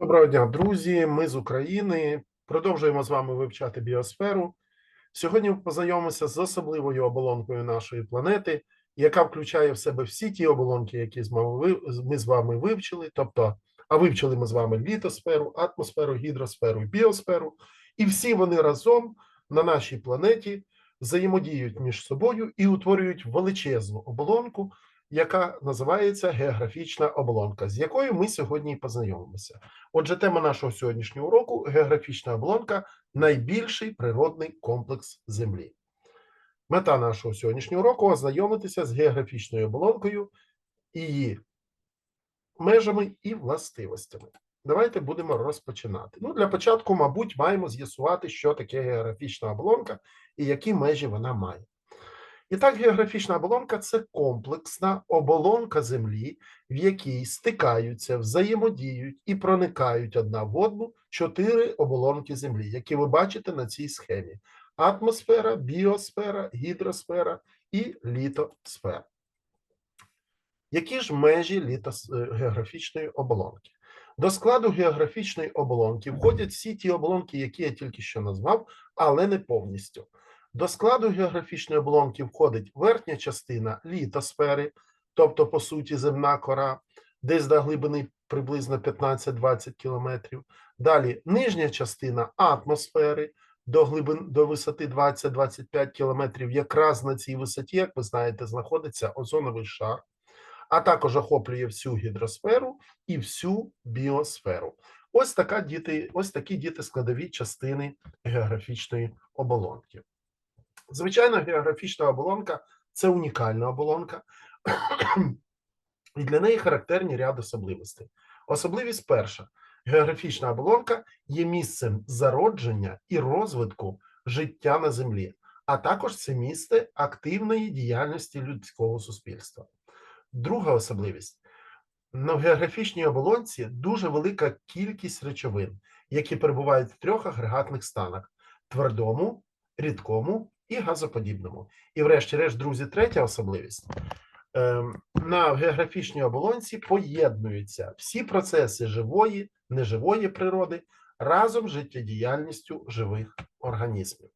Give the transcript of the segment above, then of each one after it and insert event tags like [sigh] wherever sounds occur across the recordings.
Доброго дня, друзі. Ми з України. Продовжуємо з вами вивчати біосферу. Сьогодні познайомимося з особливою оболонкою нашої планети, яка включає в себе всі ті оболонки, які ми з вами вивчили. Тобто, а вивчили ми з вами літосферу, атмосферу, гідросферу і біосферу. І всі вони разом на нашій планеті взаємодіють між собою і утворюють величезну оболонку, яка називається географічна оболонка, з якою ми сьогодні і познайомимося. Отже, тема нашого сьогоднішнього уроку географічна оболонка найбільший природний комплекс Землі. Мета нашого сьогоднішнього уроку ознайомитися з географічною оболонкою, її межами і властивостями. Давайте будемо розпочинати. Ну, для початку, мабуть, маємо з'ясувати, що таке географічна оболонка і які межі вона має. І так, географічна оболонка це комплексна оболонка Землі, в якій стикаються, взаємодіють і проникають одна в одну чотири оболонки Землі, які ви бачите на цій схемі: атмосфера, біосфера, гідросфера і літосфера. Які ж межі літос... е, географічної оболонки? До складу географічної оболонки входять всі ті оболонки, які я тільки що назвав, але не повністю. До складу географічної оболонки входить верхня частина літосфери, тобто, по суті, земна кора, десь до глибини приблизно 15-20 кілометрів. Далі нижня частина атмосфери до глибин до висоти 20-25 кілометрів. Якраз на цій висоті, як ви знаєте, знаходиться озоновий шар, а також охоплює всю гідросферу і всю біосферу. Ось така діти, ось такі діти складові частини географічної оболонки. Звичайно, географічна оболонка це унікальна оболонка, і для неї характерні ряд особливостей. Особливість перша: географічна оболонка є місцем зародження і розвитку життя на землі, а також це місце активної діяльності людського суспільства. Друга особливість: на географічній оболонці дуже велика кількість речовин, які перебувають в трьох агрегатних станах: твердому, рідкому і газоподібному. І, врешті-решт, друзі, третя особливість. Ем, На географічній оболонці поєднуються всі процеси живої, неживої природи разом з життєдіяльністю живих організмів.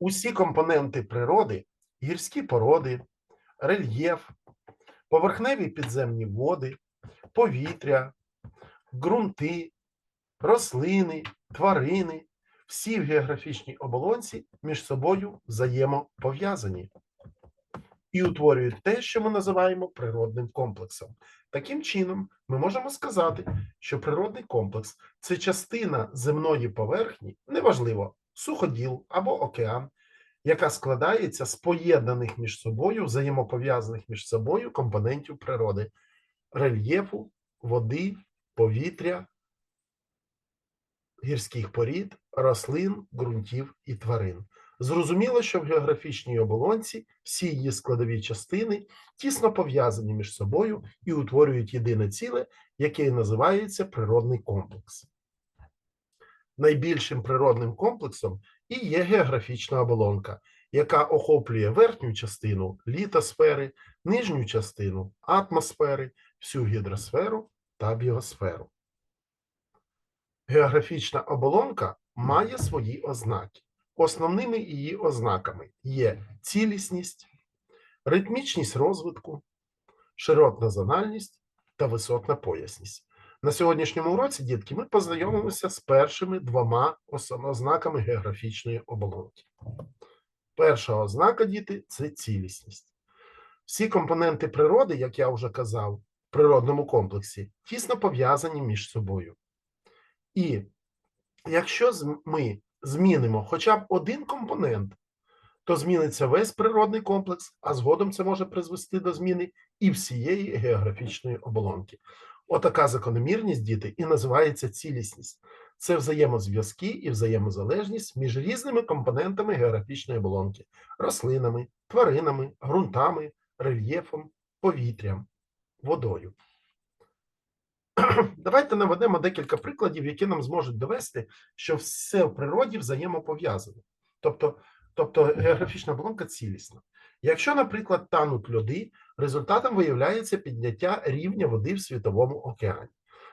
Усі компоненти природи, гірські породи, рельєф, поверхневі підземні води, повітря, ґрунти, рослини, тварини, всі в географічній оболонці між собою взаємопов'язані і утворюють те, що ми називаємо природним комплексом. Таким чином, ми можемо сказати, що природний комплекс це частина земної поверхні, неважливо, суходіл або океан, яка складається з поєднаних між собою, взаємопов'язаних між собою компонентів природи, рельєфу, води, повітря, гірських порід, рослин, ґрунтів і тварин. Зрозуміло, що в географічній оболонці всі її складові частини тісно пов'язані між собою і утворюють єдине ціле, яке і називається природний комплекс. Найбільшим природним комплексом і є географічна оболонка, яка охоплює верхню частину літосфери, нижню частину атмосфери, всю гідросферу та біосферу. Географічна оболонка має свої ознаки. Основними її ознаками є цілісність, ритмічність розвитку, широтна зональність та висотна поясність. На сьогоднішньому уроці, дітки, ми познайомимося з першими двома ознаками географічної оболонки. Перша ознака, діти, це цілісність. Всі компоненти природи, як я вже казав, в природному комплексі, тісно пов'язані між собою. І якщо ми змінимо хоча б один компонент, то зміниться весь природний комплекс, а згодом це може призвести до зміни і всієї географічної оболонки. Отака закономірність, діти, і називається цілісність. Це взаємозв'язки і взаємозалежність між різними компонентами географічної оболонки: рослинами, тваринами, ґрунтами, рельєфом, повітрям, водою. [clears throat] Давайте наведемо декілька прикладів, які нам зможуть довести, що все в природі взаємопов'язане. Тобто, тобто географічна оболонка цілісна. Якщо, наприклад, тануть льоди, результатом виявляється підняття рівня води в світовому океані.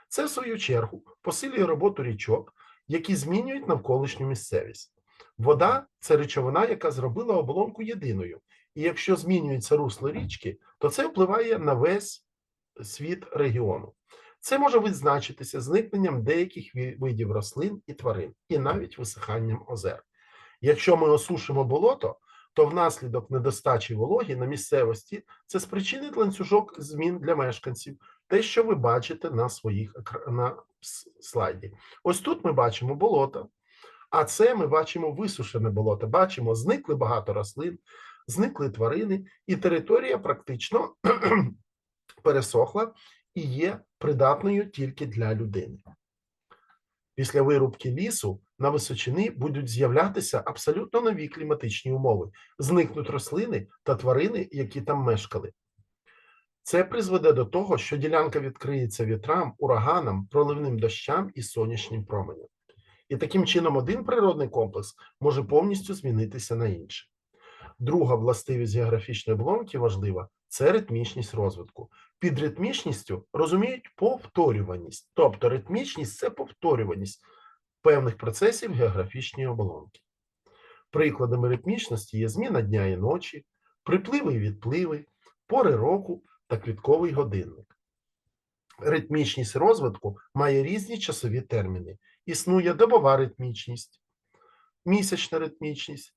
Це, в свою чергу, посилює роботу річок, які змінюють навколишню місцевість. Вода це речовина, яка зробила оболонку єдиною. І якщо змінюється русло річки, то це впливає на весь світ регіону. Це може відзначитися зникненням деяких видів рослин і тварин, і навіть висиханням озер. Якщо ми осушимо болото, то внаслідок недостачі вологі на місцевості це спричинить ланцюжок змін для мешканців, те, що ви бачите на своїх на слайді. Ось тут ми бачимо болото, а це ми бачимо висушене болото. Бачимо, зникли багато рослин, зникли тварини, і територія практично [clears throat] пересохла і є придатною тільки для людини. Після вирубки лісу на височини будуть з'являтися абсолютно нові кліматичні умови, зникнуть рослини та тварини, які там мешкали. Це призведе до того, що ділянка відкриється вітрам, ураганам, проливним дощам і сонячним променям. І таким чином один природний комплекс може повністю змінитися на інший. Друга властивість географічної оболонки важлива це ритмічність розвитку. Під ритмічністю розуміють повторюваність, тобто ритмічність це повторюваність певних процесів географічної оболонки. Прикладами ритмічності є зміна дня і ночі, припливи і відпливи, пори року та квітковий годинник. Ритмічність розвитку має різні часові терміни. Існує добова ритмічність, місячна ритмічність,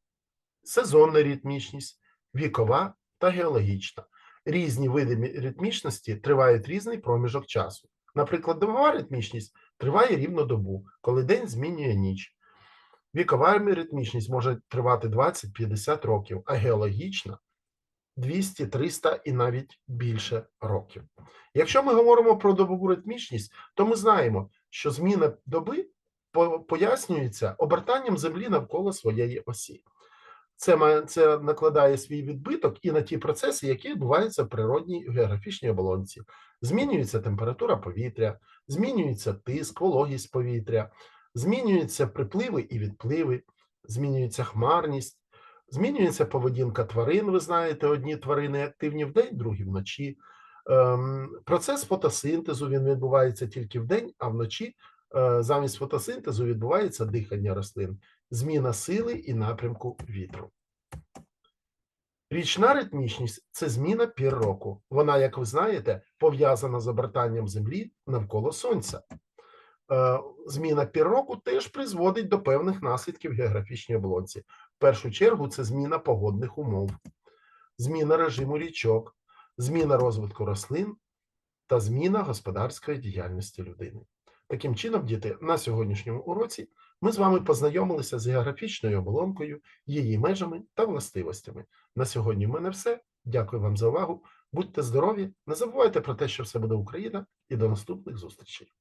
сезонна ритмічність, вікова та геологічна. Різні види ритмічності тривають різний проміжок часу. Наприклад, добова ритмічність триває рівно добу, коли день змінює ніч. Вікова ритмічність може тривати 20-50 років, а геологічна 200, 300 і навіть більше років. Якщо ми говоримо про добову ритмічність, то ми знаємо, що зміна доби пояснюється обертанням Землі навколо своєї осі. Це, має, це накладає свій відбиток і на ті процеси, які відбуваються в природній географічній оболонці. Змінюється температура повітря, змінюється тиск, вологість повітря, змінюються припливи і відпливи, змінюється хмарність, змінюється поведінка тварин. Ви знаєте, одні тварини активні вдень, другі вночі. Ем, Процес фотосинтезу він відбувається тільки вдень, а вночі замість фотосинтезу відбувається дихання рослин, зміна сили і напрямку вітру. Річна ритмічність це зміна пір року. Вона, як ви знаєте, пов'язана з обертанням Землі навколо Сонця. Е, Зміна пір року теж призводить до певних наслідків географічній оболонці. В першу чергу це зміна погодних умов, зміна режиму річок, зміна розвитку рослин та зміна господарської діяльності людини. Таким чином, діти, на сьогоднішньому уроці ми з вами познайомилися з географічною оболонкою, її межами та властивостями. На сьогодні в мене все. Дякую вам за увагу. Будьте здорові, не забувайте про те, що все буде Україна, і до наступних зустрічей.